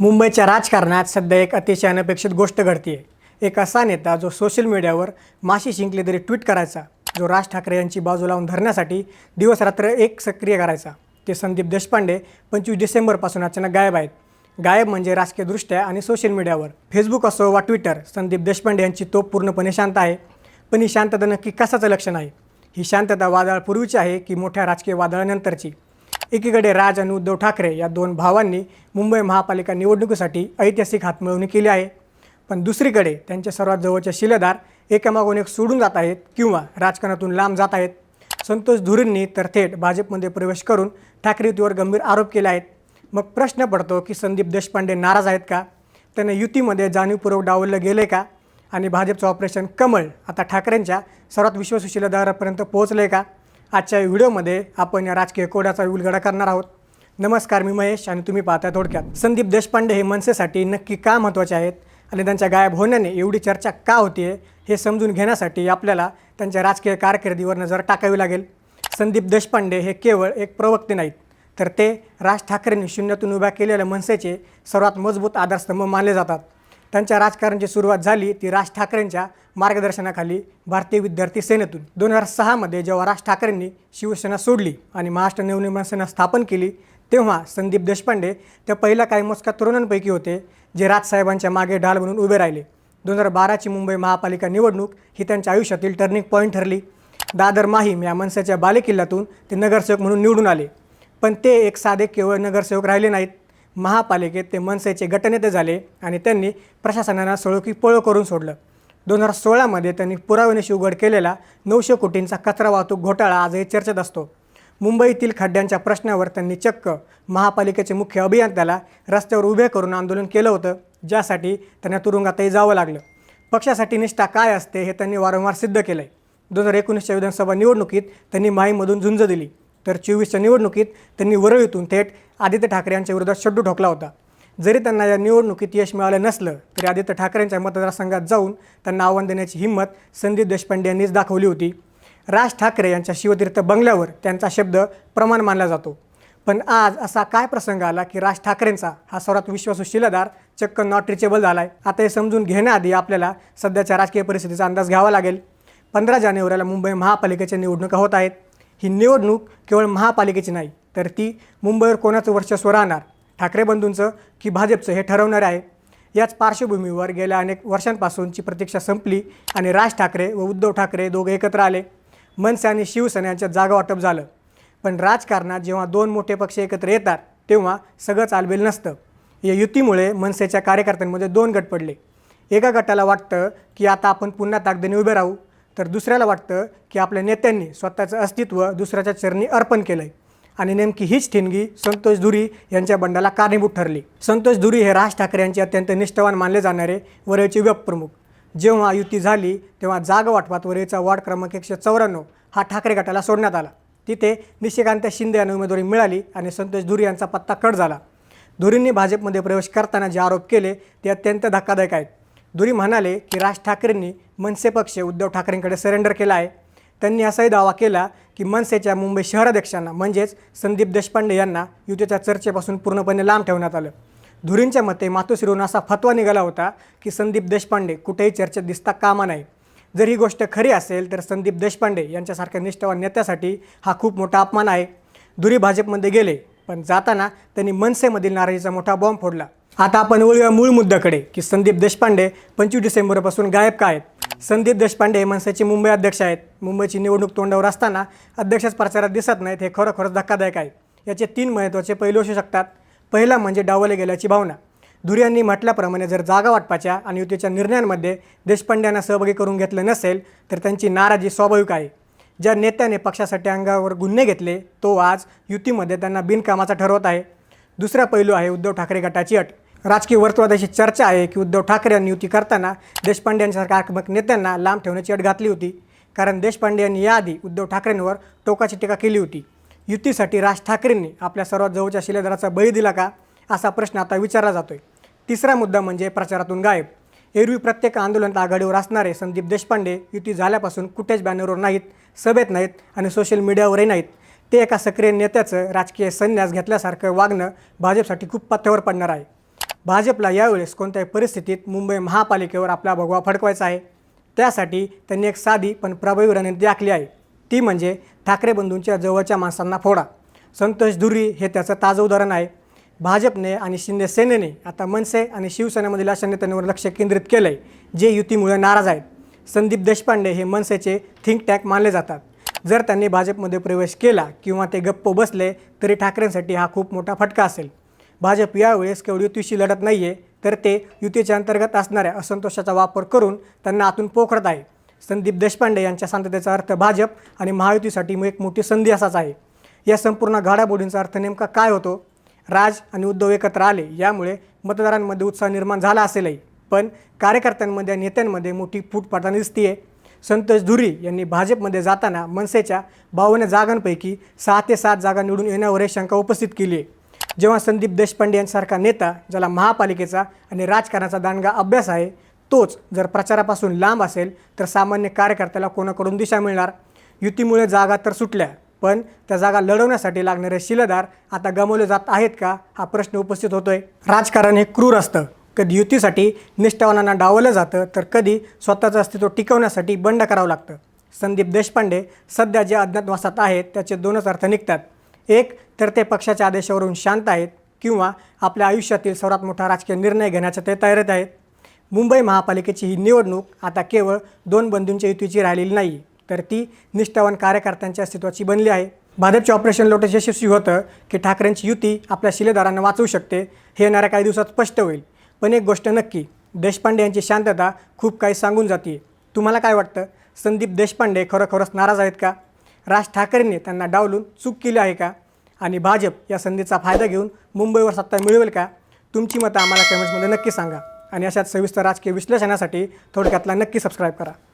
मुंबईच्या राजकारणात सध्या एक अतिशय अनपेक्षित गोष्ट घडतीये. एक असा नेता जो सोशल मीडियावर माशी शिंकले तरी ट्विट करायचा जो राज ठाकरे यांची बाजू लावून धरण्यासाठी दिवसरात्र एक सक्रिय करायचा. ते संदीप देशपांडे पंचवीस डिसेंबरपासून अचानक गायब आहेत. गायब म्हणजे राजकीयदृष्ट्या आणि सोशल मीडियावर. फेसबुक असो वा ट्विटर संदीप देशपांडे यांची तोप पूर्णपणे शांत आहे. पण ही शांतता नक्की कशाचं लक्षण आहे? ही शांतता वादळापूर्वीची आहे की मोठ्या राजकीय वादळानंतरची? एकीकडे राज आणि उद्धव ठाकरे या दोन भावांनी मुंबई महापालिका निवडणुकीसाठी ऐतिहासिक हातमिळवणी केली आहे. पण दुसरीकडे त्यांचे सर्वात जवळचे शिलेदार एकामागून एक सोडून जात आहेत किंवा राजकारणातून लांब जात आहेत. संतोष धुरींनी तर थेट भाजपमध्ये प्रवेश करून ठाकरे युतीवर गंभीर आरोप केले आहेत. मग प्रश्न पडतो की संदीप देशपांडे नाराज आहेत का? त्यांना युतीमध्ये जाणीवपूर्वक डावललं गेलं का? आणि भाजपचं ऑपरेशन कमळ आता ठाकरेंच्या सर्वात विश्वासू शिलेदारापर्यंत पोहोचलं आहे का? आजच्या व्हिडिओमध्ये आपण या राजकीय कोड्याचा उलगडा करणार आहोत. नमस्कार मी महेश आणि तुम्ही पाहता थोडक्यात. संदीप देशपांडे हे मनसेसाठी नक्की का महत्त्वाचे आहेत आणि त्यांच्या गायब होण्याने एवढी चर्चा का होतीये हे समजून घेण्यासाठी आपल्याला त्यांच्या राजकीय कारकिर्दीवर नजर टाकावी लागेल. संदीप देशपांडे हे केवळ एक प्रवक्ते नाहीत तर ते राज ठाकरेंनी शून्यातून उभ्या केलेल्या मनसेचे सर्वात मजबूत आधारस्तंभ मानले जातात. त्यांच्या राजकारणाची सुरुवात झाली ती राज ठाकरेंच्या मार्गदर्शनाखाली भारतीय विद्यार्थी सेनेतून दोन हजार सहामध्ये जेव्हा राज ठाकरेंनी शिवसेना सोडली आणि महाराष्ट्र नवनिर्माण सेना स्थापन केली तेव्हा संदीप देशपांडे त्या पहिल्या काही मोजक्या तरुणांपैकी होते जे राजसाहेबांच्या मागे ढाल म्हणून उभे राहिले. दोन हजार बाराची मुंबई महापालिका निवडणूक ही त्यांच्या आयुष्यातील टर्निंग पॉईंट ठरली. दादर माहीम या मनसेच्या बालेकिल्ल्यातून ते नगरसेवक म्हणून निवडून आले. पण ते एक साधे केवळ नगरसेवक राहिले नाहीत. महापालिकेत ते मनसेचे गटनेते झाले आणि त्यांनी प्रशासनाला सळोखी पळो करून सोडलं. दोन हजार सोळामध्ये त्यांनी पुराव्यानिशी उघड केलेला नऊशे कोटींचा कचरा वाहतूक घोटाळा आजही चर्चेत असतो. मुंबईतील खड्ड्यांच्या प्रश्नावर त्यांनी चक्क महापालिकेचे मुख्य अभियंत्याला रस्त्यावर उभे करून आंदोलन केलं होतं ज्यासाठी त्यांना तुरुंगातही जावं लागलं. पक्षासाठी निष्ठा काय असते हे त्यांनी वारंवार सिद्ध केलं आहे दोन हजार एकोणीसच्या विधानसभा निवडणुकीत त्यांनी माहीमधून झुंज दिली तर चोवीसच्या निवडणुकीत त्यांनी वरळीतून थेट आदित्य ठाकरे यांच्या विरोधात शड्डू ठोकला होता. जरी त्यांना या निवडणुकीत यश मिळालं नसलं तरी आदित्य ठाकरेंच्या मतदारसंघात जाऊन त्यांना आव्हान देण्याची हिंमत संदीप देशपांडे यांनीच दाखवली होती. राज ठाकरे यांच्या शिवतीर्थ बंगल्यावर त्यांचा शब्द प्रमाण मानला जातो. पण आज असा काय प्रसंग आला की राज ठाकरेंचा हा सर्वात विश्वासू शिलेदार चक्क नॉट रिचेबल झाला आहे आता हे समजून घेण्याआधी आपल्याला सध्याच्या राजकीय परिस्थितीचा अंदाज घ्यावा लागेल. पंधरा जानेवारीला मुंबई महापालिकेच्या निवडणुका होत आहेत. ही निवडणूक केवळ महापालिकेची नाही तर ती मुंबईवर कोणाचं वर्चस्व राहणार? ठाकरे बंधूंचं की भाजपचं हे ठरवणार आहे. याच पार्श्वभूमीवर गेल्या अनेक वर्षांपासूनची प्रतीक्षा संपली आणि राज ठाकरे व उद्धव ठाकरे दोघे एकत्र आले. मनसे आणि शिवसेना यांच्यात जागा वाटप झालं. पण राजकारणात जेव्हा दोन मोठे पक्ष एकत्र येतात तेव्हा सगळं चालबेल नसतं. या युतीमुळे मनसेच्या कार्यकर्त्यांमध्ये दोन गट पडले. एका गटाला वाटतं की आता आपण पुन्हा ताकदीने उभे राहू तर दुसऱ्याला वाटतं की आपल्या नेत्यांनी स्वतःचं अस्तित्व दुसऱ्याच्या चरणी अर्पण केलं आहे आणि नेमकी हीच ठिणगी संतोष धुरी यांच्या बंडाला कारणीभूत ठरली. संतोष धुरी हे राज ठाकरे यांचे अत्यंत निष्ठावान मानले जाणारे वरळचे प्रमुख. जेव्हा युती झाली तेव्हा जागा वाटपात वरळीचा वार्ड क्रमांक एकशे चौऱ्याण्णव हा ठाकरे गटाला सोडण्यात आला. तिथे निशिकांत शिंदे यांना उमेदवारी मिळाली आणि संतोष धुरी यांचा पत्ता कट झाला. धुरींनी भाजपमध्ये प्रवेश करताना जे आरोप केले ते अत्यंत धक्कादायक आहेत. धुरी म्हणाले की राज ठाकरेंनी मनसे पक्ष उद्धव ठाकरेंकडे सरेंडर केला आहे. त्यांनी असाही दावा केला की मनसेच्या मुंबई शहराध्यक्षांना म्हणजेच संदीप देशपांडे यांना युतीच्या चर्चेपासून पूर्णपणे लांब ठेवण्यात आलं. धुरींच्या मते मातोश्रीवरून असा फतवा निघाला होता की संदीप देशपांडे कुठेही चर्चेत दिसता कामा नाही. जर ही गोष्ट खरी असेल तर संदीप देशपांडे यांच्यासारख्या निष्ठावान नेत्यासाठी हा खूप मोठा अपमान आहे. धुरी भाजपमध्ये गेले पण जाताना त्यांनी मनसेमधील नाराजीचा मोठा बॉम्ब फोडला. आता आपण वळूया मूळ मुद्द्याकडे की संदीप देशपांडे पंचवीस डिसेंबरपासून गायब का आहेत? संदीप देशपांडे हे मनसेचे मुंबई अध्यक्ष आहेत. मुंबईची निवडणूक तोंडावर असताना अध्यक्षच प्रचारात दिसत नाहीत हे खरोखरच धक्कादायक आहे. याचे तीन महत्त्वाचे पैलू असू शकतात. पहिला म्हणजे डावले गेल्याची भावना. धुरे यांनी म्हटल्याप्रमाणे जर जागा वाटपाच्या आणि युतीच्या निर्णयांमध्ये देशपांड्यांना सहभागी करून घेतलं नसेल तर त्यांची नाराजी स्वाभाविक आहे. ज्या नेत्याने पक्षासाठी अंगावर गुन्हे घेतले तो आज युतीमध्ये त्यांना बिनकामाचा ठरवत आहे. दुसरा पैलू आहे उद्धव ठाकरे गटाची अट. राजकीय वर्तुळात अशी चर्चा आहे की उद्धव ठाकरे यांनी युती करताना देशपांडे यांच्यासारख्या आक्रमक नेत्यांना लांब ठेवण्याची अट घातली होती. कारण देशपांडे यांनी याआधी उद्धव ठाकरेंवर टोकाची टीका केली होती. युतीसाठी राज ठाकरेंनी आपल्या सर्वात जवळच्या शिलेदाराचा बळी दिला का? असा प्रश्न आता विचारला जातोय. तिसरा मुद्दा म्हणजे प्रचारातून गायब. एरवी प्रत्येक आंदोलनात आघाडीवर असणारे संदीप देशपांडे युती झाल्यापासून कुठेच बॅनरवर नाहीत सभेत नाहीत आणि सोशल मीडियावरही नाहीत. ते एका सक्रिय नेत्याचं राजकीय संन्यास घेतल्यासारखं वागणं भाजपसाठी खूप पथ्यावर पडणार आहे. भाजपला यावेळेस कोणत्याही परिस्थितीत मुंबई महापालिकेवर आपला भगवा फडकवायचा आहे. त्यासाठी त्यांनी एक साधी पण प्रभावी रणनीती आखली आहे. ती म्हणजे ठाकरे बंधूंच्या जवळच्या माणसांना फोडा. संतोष धुरी हे त्याचं ताजं उदाहरण आहे. भाजपने आणि शिंदे सेनेने आता मनसे आणि शिवसेनेमधील अशा नेत्यांवर लक्ष केंद्रित केलं आहे जे युतीमुळे नाराज आहेत. संदीप देशपांडे हे मनसेचे थिंक टँक मानले जातात. जर त्यांनी भाजपमध्ये प्रवेश केला किंवा ते गप्प बसले तरी ठाकरेंसाठी हा खूप मोठा फटका असेल. भाजप यावेळेस केवळ युतीशी लढत नाही आहे तर ते युतीच्या अंतर्गत असणाऱ्या असंतोषाचा वापर करून त्यांना आतून पोखरत आहे. संदीप देशपांडे यांच्या शांततेचा अर्थ भाजप आणि महायुतीसाठी एक मोठी संधी असाच आहे. या संपूर्ण घडामोडींचा अर्थ नेमका काय होतो? राज आणि उद्धव एकत्र आले यामुळे मतदारांमध्ये उत्साह निर्माण झाला असेलही. पण कार्यकर्त्यांमध्ये आणि नेत्यांमध्ये मोठी फूट पडताना दिसतीये. संतोष धुरी यांनी भाजपमध्ये जाताना मनसेच्या बावन्न जागांपैकी सहा ते सात जागा निवडून येण्यावरही शंका उपस्थित केली आहे जेव्हा संदीप देशपांडे यांसारखा नेता ज्याला महापालिकेचा आणि राजकारणाचा दांडगा अभ्यास आहे तोच जर प्रचारापासून लांब असेल तर सामान्य कार्यकर्त्याला कोणाकडून दिशा मिळणार? युतीमुळे जागा तर सुटल्या पण त्या जागा लढवण्यासाठी लागणारे शिलेदार आता गमावले जात आहेत का हा प्रश्न उपस्थित होतोय. राजकारण हे क्रूर असतं. कधी युतीसाठी निष्ठावानांना डावलं जातं तर कधी स्वतःचं अस्तित्व टिकवण्यासाठी बंड करावं लागतं. संदीप देशपांडे सध्या जे अज्ञातवासात आहेत त्याचे दोनच अर्थ निघतात. एक तर ते पक्षाच्या आदेशावरून शांत आहेत किंवा आपल्या आयुष्यातील सर्वात मोठा राजकीय निर्णय घेण्याच्या ते तयारीत आहेत. मुंबई महापालिकेची ही निवडणूक आता केवळ दोन बंधूंच्या युतीची राहिलेली नाही तर ती निष्ठावान कार्यकर्त्यांच्या अस्तित्वाची बनली आहे. भाजपचे ऑपरेशन लोटस यशस्वी होतं की ठाकरेंची युती आपल्या शिलेदारांना वाचवू शकते हे येणाऱ्या काही दिवसात स्पष्ट होईल. पण एक गोष्ट नक्की देशपांडे यांची शांतता खूप काही सांगून जाते तुम्हाला काय वाटतं? संदीप देशपांडे खरोखरच नाराज आहेत का? राज ठाकरेंनी त्यांना डावलून चूक केली आहे का? आणि भाजप या संधीचा फायदा घेऊन मुंबईवर सत्ता मिळवेल का? तुमची मतं आम्हाला कमेंट्समध्ये नक्की सांगा. आणि अशाच सविस्तर राजकीय विश्लेषणासाठी थोडक्यातला नक्की सबस्क्राईब करा.